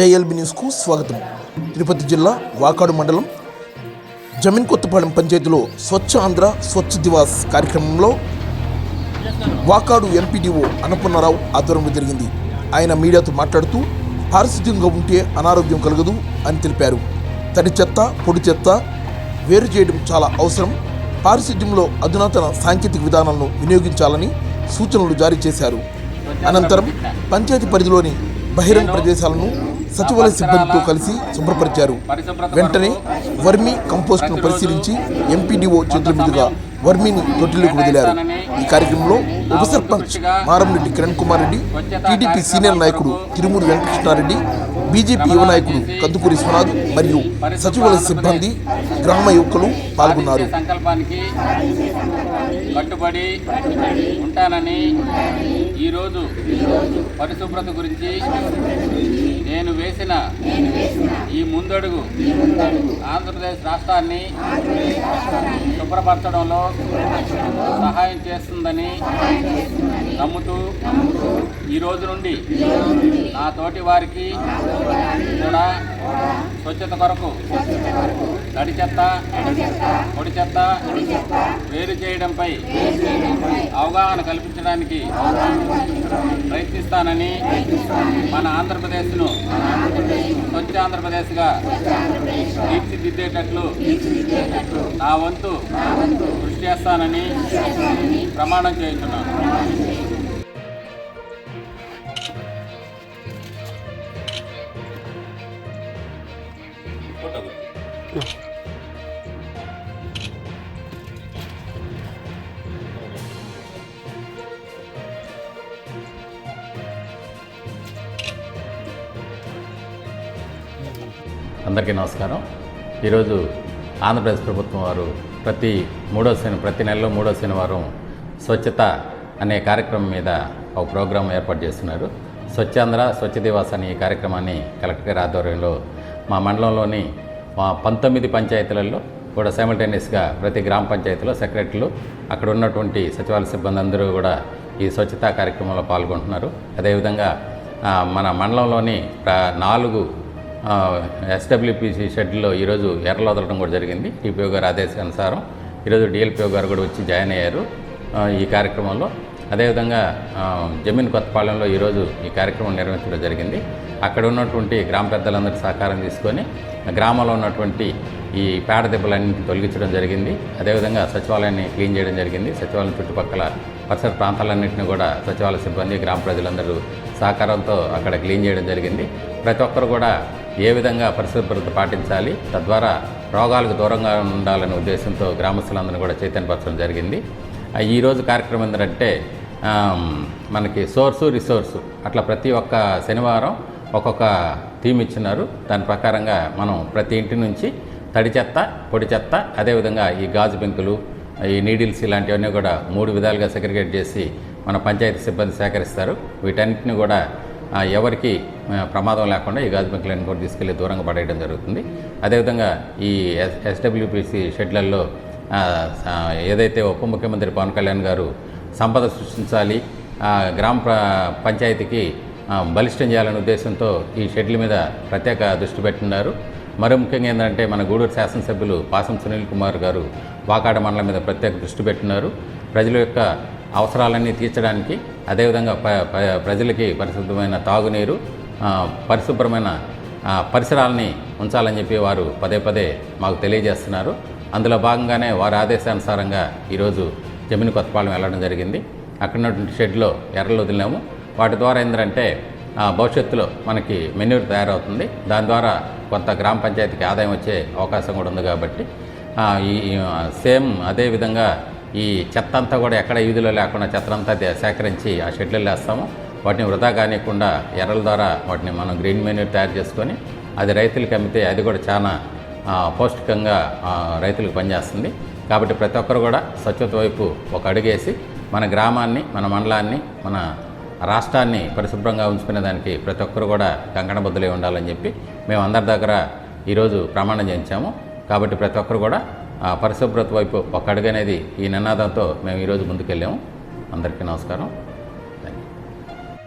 ALB న్యూస్కు స్వాగతం. తిరుపతి జిల్లా వాకాడు మండలం జమీన్ కొత్తపాలెం పంచాయతీలో స్వచ్ఛ ఆంధ్ర స్వచ్ఛ దివాస్ కార్యక్రమంలో వాకాడు ఎంపీడీఓ అన్నపూర్ణారావు ఆధ్వర్యంలో జరిగింది. ఆయన మీడియాతో మాట్లాడుతూ పారిశుద్ధ్యంగా ఉంటే అనారోగ్యం కలగదు అని తెలిపారు. తడి చెత్త పొడి చెత్త వేరు చేయడం చాలా అవసరం. పారిశుద్ధ్యంలో అధునాతన సాంకేతిక విధానాలను వినియోగించాలని సూచనలు జారీ చేశారు. అనంతరం పంచాయతీ పరిధిలోని బహిరంగ ప్రదేశాలను సచివాలయ సిబ్బందితో కలిసి శుభ్రపరిచారు. వెంటనే వర్మీ కంపోస్ట్ను పరిశీలించి ఎంపీడీఓ చేతుల మీదుగా వర్మిని తొట్టిలోకి వదిలారు. ఈ కార్యక్రమంలో ఉప సర్పంచ్ మారంరెడ్డి కిరణ్ కుమార్ రెడ్డి టీడీపీ సీనియర్ నాయకుడు తిరుమూరి వెంకటకృష్ణారెడ్డి బీజేపీ యువ నాయకుడు కందుకూరి విశ్వనాథ్ మరియు సచివాలయ సిబ్బంది గ్రామ యువకులు పాల్గొన్నారు. సంకల్పానికి కట్టుబడి ఉంటానని ఈరోజు పరిశుభ్రత గురించి నేను వేసిన ఈ ముందడుగు ఆంధ్రప్రదేశ్ రాష్ట్రాన్ని శుభ్రపరచడంలో సహాయం చేస్తుందని నమ్ముతూ ఈ రోజు నుండి నా తోటి వారికి కూడా స్వచ్ఛత కొరకు తడి చెత్త పొడి చెత్త వేరు చేయడంపై అవగాహన కల్పించడానికి ప్రయత్నిస్తానని మన ఆంధ్రప్రదేశ్ను స్వచ్ఛ ఆంధ్రప్రదేశ్గా తీర్చిదిద్దేటట్లు నా వంతు కృషి చేస్తానని ప్రమాణం చేస్తున్నాను అందరికీ నమస్కారం. ఈరోజు ఆంధ్రప్రదేశ్ ప్రభుత్వం వారు ప్రతి మూడో శని ప్రతి నెలలో మూడో శనివారం స్వచ్ఛత అనే కార్యక్రమం మీద ఒక ప్రోగ్రాం ఏర్పాటు చేస్తున్నారు. స్వచ్ఛాంధ్ర స్వచ్ఛ దివాస్ అనే ఈ కార్యక్రమాన్ని కలెక్టర్ గారి ఆధ్వర్యంలో మా మండలంలోని మా పంతొమ్మిది పంచాయతీలలో కూడా సైమల్టేనియస్గా ప్రతి గ్రామ పంచాయతీలో సెక్రటరీలు అక్కడ ఉన్నటువంటి సచివాలయ సిబ్బంది అందరూ కూడా ఈ స్వచ్ఛతా కార్యక్రమంలో పాల్గొంటున్నారు. అదేవిధంగా మన మండలంలోని నాలుగు ఎస్డబ్ల్యూపీసీ షెడ్లో ఈరోజు ఎర్రలు వదలడం కూడా జరిగింది. టీపీఓ గారు ఆదేశానుసారం ఈరోజు డిఎల్పిఓ గారు కూడా వచ్చి జాయిన్ అయ్యారు ఈ కార్యక్రమంలో. అదేవిధంగా జమీన్ కొత్తపాలెంలో ఈరోజు ఈ కార్యక్రమం నిర్వహించడం జరిగింది. అక్కడ ఉన్నటువంటి గ్రామ పెద్దలందరి సహకారం తీసుకొని గ్రామంలో ఉన్నటువంటి ఈ పేడ దెబ్బలన్నింటినీ తొలగించడం జరిగింది. అదేవిధంగా సచివాలయాన్ని క్లీన్ చేయడం జరిగింది. సచివాలయం చుట్టుపక్కల పరిసర ప్రాంతాలన్నింటినీ కూడా సచివాలయ సిబ్బంది గ్రామ ప్రజలందరూ సహకారంతో అక్కడ క్లీన్ చేయడం జరిగింది. ప్రతి ఒక్కరు కూడా ఏ విధంగా పరిశుభ్రత పాటించాలి తద్వారా రోగాలకు దూరంగా ఉండాలనే ఉద్దేశంతో గ్రామస్తులందరూ కూడా చైతన్యపరచడం జరిగింది. ఈరోజు కార్యక్రమం ఏంటంటే మనకి సోర్సు రిసోర్సు. అట్లా ప్రతి ఒక్క శనివారం ఒక్కొక్క థీమ్ ఇచ్చినారు. దాని ప్రకారంగా మనం ప్రతి ఇంటి నుంచి తడి చెత్త పొడి చెత్త అదేవిధంగా ఈ గాజు బెంకులు ఈ నీడిల్స్ ఇలాంటివన్నీ కూడా మూడు విధాలుగా సెగ్రిగేట్ చేసి మన పంచాయతీ సిబ్బంది సేకరిస్తారు. వీటన్నిటిని కూడా ఎవరికి ప్రమాదం లేకుండా ఈ గాజు పెంకులను కూడా తీసుకెళ్ళి దూరంగా పడేయడం జరుగుతుంది. అదేవిధంగా ఈ ఎస్ ఎస్డబ్ల్యూపీసీ షెడ్లలో ఏదైతే ఉప ముఖ్యమంత్రి పవన్ కళ్యాణ్ గారు సంపద సృష్టించాలి గ్రామ పంచాయతీకి బలిష్టం చేయాలనే ఉద్దేశంతో ఈ షెడ్ల మీద ప్రత్యేక దృష్టి పెట్టినారు. మరో ముఖ్యంగా ఏంటంటే మన గూడూరు శాసనసభ్యులు పాసం సునీల్ కుమార్ గారు వాకాడ మండలం మీద ప్రత్యేక దృష్టి పెట్టినారు. ప్రజల యొక్క అవసరాలన్నీ తీర్చడానికి అదేవిధంగా ప ప- ప్రజలకి పరిశుద్ధమైన తాగునీరు పరిశుభ్రమైన పరిసరాలని ఉంచాలని చెప్పి వారు పదే పదే మాకు తెలియజేస్తున్నారు. అందులో భాగంగానే వారి ఆదేశానుసారంగా ఈరోజు జమిని కొత్తపాలెం వెళ్ళడం జరిగింది. అక్కడ ఉన్నటువంటి షెడ్లో ఎర్రలు వదిలినాము. వాటి ద్వారా ఏంటంటే ఆ, భవిష్యత్తులో మనకి మెన్యూర్ తయారవుతుంది. దాని ద్వారా కొంత గ్రామ పంచాయతీకి ఆదాయం వచ్చే అవకాశం కూడా ఉంది కాబట్టి ఈ సేమ్ అదేవిధంగా ఈ చెత్త అంతా కూడా ఎక్కడ వీధిలో లేకుండా చెత్త అంతా సేకరించి ఆ షెడ్లలో వేస్తాము. వాటిని వృధా కానివ్వకుండా ఎర్రల ద్వారా వాటిని మనం గ్రీన్ మెన్యూర్ తయారు చేసుకొని అది రైతులకు అమ్మితే అది కూడా చాలా పౌష్టికంగా రైతులకు పనిచేస్తుంది. కాబట్టి ప్రతి ఒక్కరు కూడా స్వచ్ఛత వైపు ఒక అడుగేసి మన గ్రామాన్ని మన మండలాన్ని మన రాష్ట్రాన్ని పరిశుభ్రంగా ఉంచుకునే దానికి ప్రతి ఒక్కరు కూడా కంకణబద్దులై ఉండాలని చెప్పి మేము అందరి దగ్గర ఈరోజు ప్రమాణం చేయించాము. కాబట్టి ప్రతి ఒక్కరు కూడా పరిశుభ్రత వైపు ఒక అడుగు అనేది ఈ నినాదంతో మేము ఈరోజు ముందుకెళ్ళాము. అందరికీ నమస్కారం.